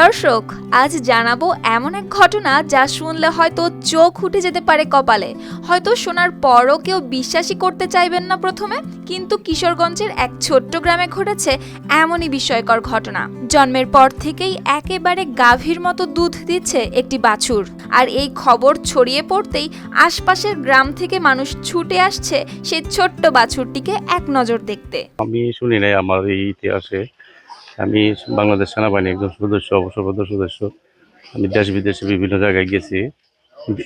দর্শক, আজ জানাব এমন এক ঘটনা যা শুনলে হয়তো চোখ উঠে যেতে পারে কপালে। হয়তো শোনার পরও কেউ বিশ্বাসই করতে চাইবেন না প্রথমে, কিন্তু কিশোরগঞ্জের এক ছোট্ট গ্রামে ঘটেছে এমনই বিস্ময়কর ঘটনা। জন্মের পর থেকেই একেবারে গাভীর মতো দুধ দিচ্ছে একটি বাছুর। আর এই খবর ছড়িয়ে পড়তেই আশপাশের গ্রাম থেকে মানুষ ছুটে আসছে সেই ছোট্ট বাছুরটিকে এক নজর দেখতে। আমি শুনি নাই আমার এই ইতিহাসে। আমি বাংলাদেশ সেনাবাহিনী একজন সদস্য অবসরপ্রাপ্ত সদস্য। আমি দেশ বিদেশে বিভিন্ন জায়গায় গেছি।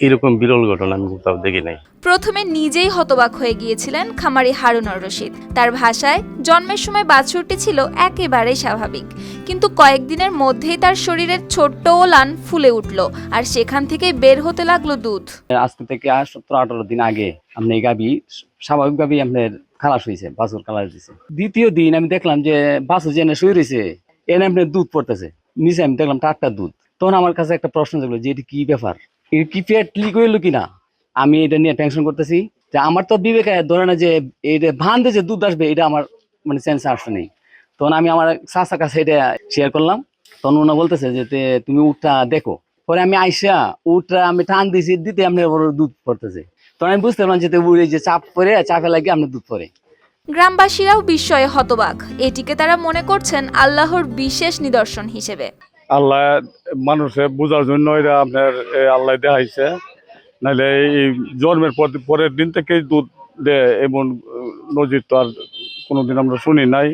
এরকম বিরল ঘটনা আমি কোথাও দেখি নাই। প্রথমে নিজেই হতবাক হয়ে গিয়েছিলেন খামারি হারুনর রশিদ। তার ভাষায় জন্মের সময় বাছুরটি ছিল একেবারেই স্বাভাবিক। কিন্তু কয়েকদিনের মধ্যেই তার শরীরের ছোট্ট ওলান ফুলে উঠল আর সেখান থেকে বের হতে লাগল দুধ। আজকে থেকে আর সতেরো আঠারো দিন আগে আপনি এই গাবি স্বাভাবিকভাবেই আপনার খালাস হয়েছে বাছুর খালাস দিছে। দ্বিতীয় দিন আমি দেখলাম যে বাছুর যে এনে শুয়ে রয়েছে এনে আপনার দুধ পড়তেছে। নিচে আমি দেখলাম টাটকা দুধ। তখন আমার কাছে একটা প্রশ্ন ছিল যে এটি কি ব্যাপার? এটা কি পেট লিক হইল কিনা? আমি এটা নিয়ে টেনশন করতেছি। যে আমার তো বিবেকে ধরে না যে এটা ভান যে দুধ আসবে, এটা আমার মানে সেন্স আসছে নেই। তখন আমি আমার চাচার কাছে এটা শেয়ার করলাম। তখন ওনা বলতেছে যে তুমি উঠটা দেখো। পরে আমি আইসা উঠটা আমি টান দিছি, দিতে আপনার বড় দুধ পড়তেছে। তখন আমি বুঝতে পারলাম যে উড়ে যে চাপ পরে চাপে লাগিয়ে আপনার দুধ পরে গ্রামবাসীরাও বিস্ময়ে হতবাক। এটিকে তারা মনে করছেন আল্লাহর বিশেষ নিদর্শন হিসেবে। আল্লাহ মানুষে বোঝার জন্য এটা আপনার আল্লাহ দেখাইছে। নাহলে এই জন্মের পর পরের দিন থেকেই দুধ দেয়, এমন নজির তো আর কোনোদিন আমরা শুনি নাই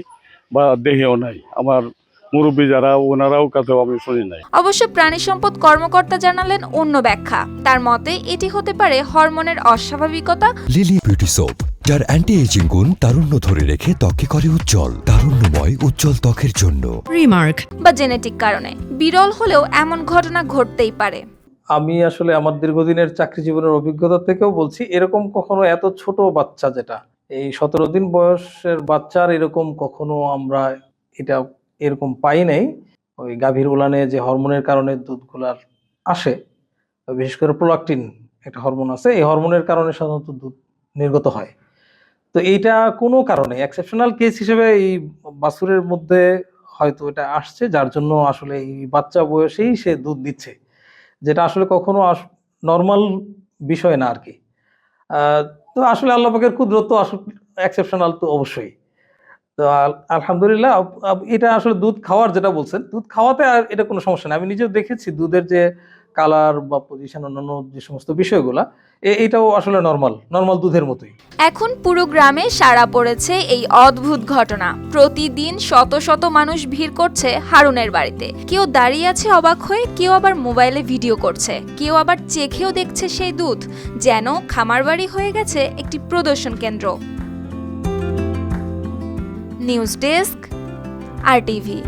বা দেহেও নাই। আমার মুরব্বী যারা ওনারাও কাছেও আমি শুনি নাই অবশ্য প্রাণী সম্পদ কর্মকর্তা জানালেন অন্য ব্যাখ্যা। তার মতে এটি হতে পারে হরমোনের অস্বাভাবিকতা। লিলি বিউটি সোপ যার অ্যান্টি এজিং গুণ তারুণ্য ধরে রেখে ত্বকে করে উজ্জ্বল তারুণ্যময় উজ্জ্বল ত্বকের জন্য। Remark. বা জেনেটিক কারণে। বিরল হলেও এমন ঘটনা ঘটতেই পারে। আমি আসলে আমার দীর্ঘদিনের চাকরি জীবনের অভিজ্ঞতা থেকেও বলছি এরকম কখনো এত ছোট বাচ্চা যেটা এই সতেরো দিন বয়সের বাচ্চার এরকম কখনো আমরা এটা এরকম পাই নাই। ওই গাভীর উলানে যে হরমোনের কারণে দুধগুলার আসে, বিশেষ করে প্রোলাকটিন একটা হরমোন আছে, এই হরমোনের কারণে সাধারণত দুধ নির্গত হয়। তো এইটা কোনো কারণে এক্সেপশনাল কেস হিসেবে এই বাছুরের মধ্যে হয়তো এটা আসছে, যার জন্য আসলে এই বাচ্চা বয়সেই সে দুধ দিচ্ছে, যেটা আসলে কখনো নর্মাল বিষয় না আর কি তো আসলে আল্লাহ পাকের কুদরত তো আসলে এক্সেপশনাল তো অবশ্যই। তো আলহামদুলিল্লাহ এটা আসলে দুধ খাওয়ার যেটা বলছেন, দুধ খাওয়াতে আর এটা কোনো সমস্যা নেই। আমি নিজেও দেখেছি দুধের যে কালার বা পজিশন অন্যান্য যে সমস্ত বিষয়গুলা এটাও আসলে নর্মাল নর্মাল দুধের মতোই। এখন পুরো গ্রামে সাড়া পড়েছে এই অদ্ভুত ঘটনা। প্রতিদিন শত শত মানুষ ভিড় করছে হারুনের বাড়িতে। কেউ দাঁড়িয়ে আছে অবাক হয়ে, কেউ আবার মোবাইলে ভিডিও করছে। কেউ আবার চেখেও দেখছে সেই দুধ, যেন খামার বাড়ি হয়ে গেছে একটি প্রদর্শন কেন্দ্র। নিউজ ডেস্ক আর টিভি